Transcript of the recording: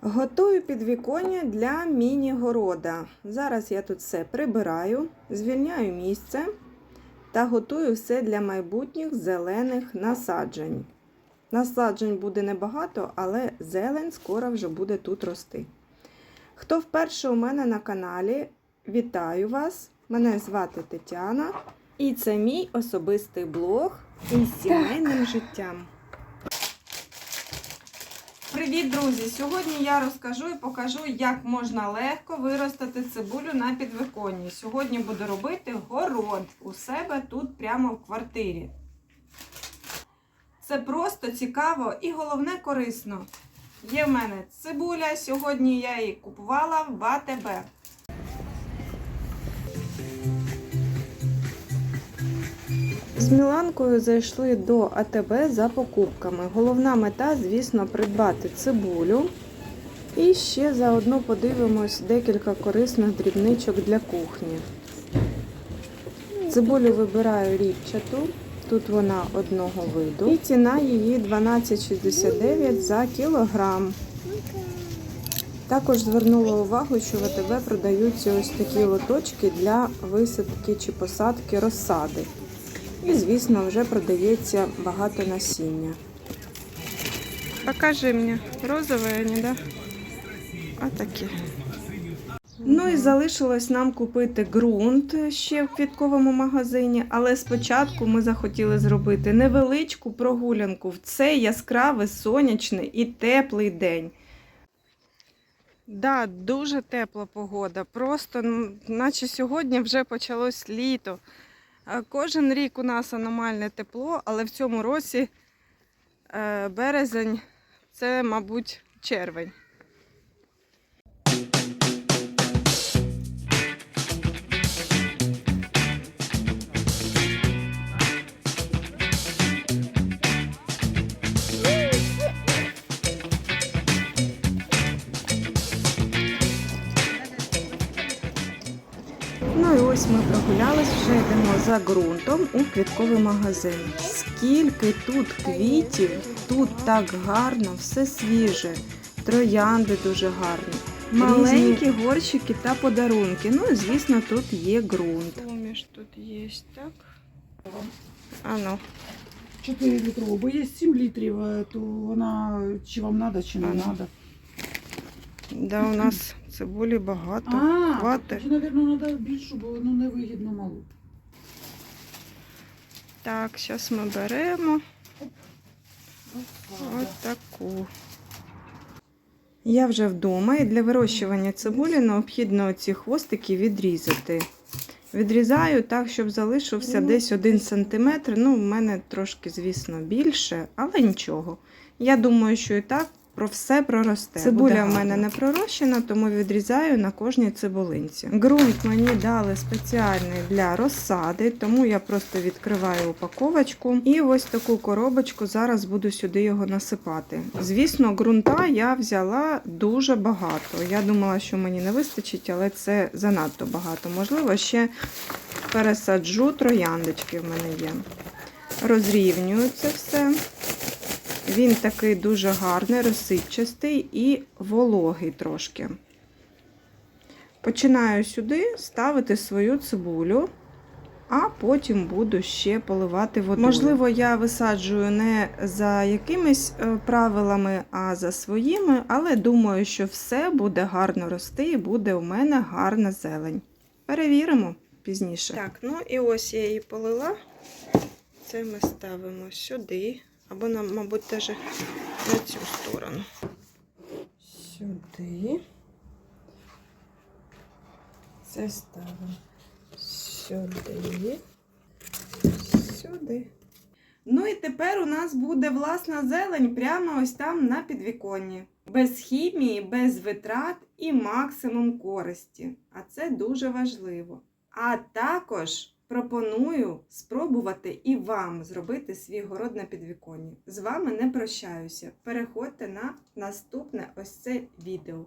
Готую підвіконня для міні-города. Зараз я тут все прибираю, звільняю місце та готую все для майбутніх зелених насаджень. Насаджень буде небагато, але зелень скоро вже буде тут рости. Хто вперше у мене на каналі, вітаю вас! Мене звати Тетяна, і це мій особистий блог із сімейним життям. Привіт, друзі! Сьогодні я розкажу і покажу, як можна легко виростити цибулю на підвиконні. Сьогодні буду робити город у себе тут прямо в квартирі. Це просто цікаво і головне корисно. Є в мене цибуля, сьогодні я її купувала в АТБ. З Міланкою зайшли до АТБ за покупками. Головна мета, звісно, придбати цибулю. І ще заодно подивимось декілька корисних дрібничок для кухні. Цибулю вибираю ріпчату, тут вона одного виду. І ціна її 12,69 за кілограм. Також звернула увагу, що в АТБ продаються ось такі лоточки для висадки чи посадки розсади. І, звісно, вже продається багато насіння. Покажи мені, розове, не да? Отакі. Ну і залишилось нам купити ґрунт ще в квітковому магазині, але спочатку ми захотіли зробити невеличку прогулянку в цей яскравий сонячний і теплий день. Да, дуже тепла погода. Просто, наче сьогодні вже почалось літо. Кожен рік у нас аномальне тепло, але в цьому році е, березень це, мабуть, червень. Ну і ось ми прогулялись, вже йдемо за ґрунтом у квітковий магазин. Скільки тут квітів, тут так гарно, все свіже, троянди дуже гарні. Маленькі горщики та подарунки. Ну і звісно, тут є ґрунт. Поміж тут є так. А ну, 4 літрову, бо є 7 літрів, е, то вона чи вам треба, чи не треба. Да, у нас цибулі багато. А, хватить. тоді, мабуть, треба більшу, бо ну, невигідно малу. Так, зараз ми беремо. Ось таку. Я вже вдома і для вирощування цибулі необхідно ці хвостики відрізати. Відрізаю так, щоб залишився десь 1 см. Ну, в мене трошки, звісно, більше, але нічого. Я думаю, що і так про все проросте. Цибуля в мене не пророщена, тому відрізаю на кожній цибулинці. Ґрунт мені дали спеціальний для розсади, тому я просто відкриваю упаковочку і ось таку коробочку зараз буду сюди його насипати. Звісно, ґрунта я взяла дуже багато. Я думала, що мені не вистачить, але це занадто багато. Можливо, ще пересаджу трояндочки в мене є. Розрівнюю це все. Він такий дуже гарний, розсипчастий і вологий трошки. Починаю сюди ставити свою цибулю, а потім буду ще поливати водою. Можливо, я висаджую не за якимись е, правилами, а за своїми, але думаю, що все буде гарно рости і буде у мене гарна зелень. Перевіримо пізніше. Так, ну і ось я її полила. Це ми ставимо сюди. Або, нам, мабуть, теж на цю сторону. Сюди. Це ставимо сюди. Сюди. Ну і тепер у нас буде власна зелень прямо ось там на підвіконні. Без хімії, без витрат і максимум користі. А це дуже важливо. А також пропоную спробувати і вам зробити свій город на підвіконні. З вами не прощаюся. Переходьте на наступне ось це відео.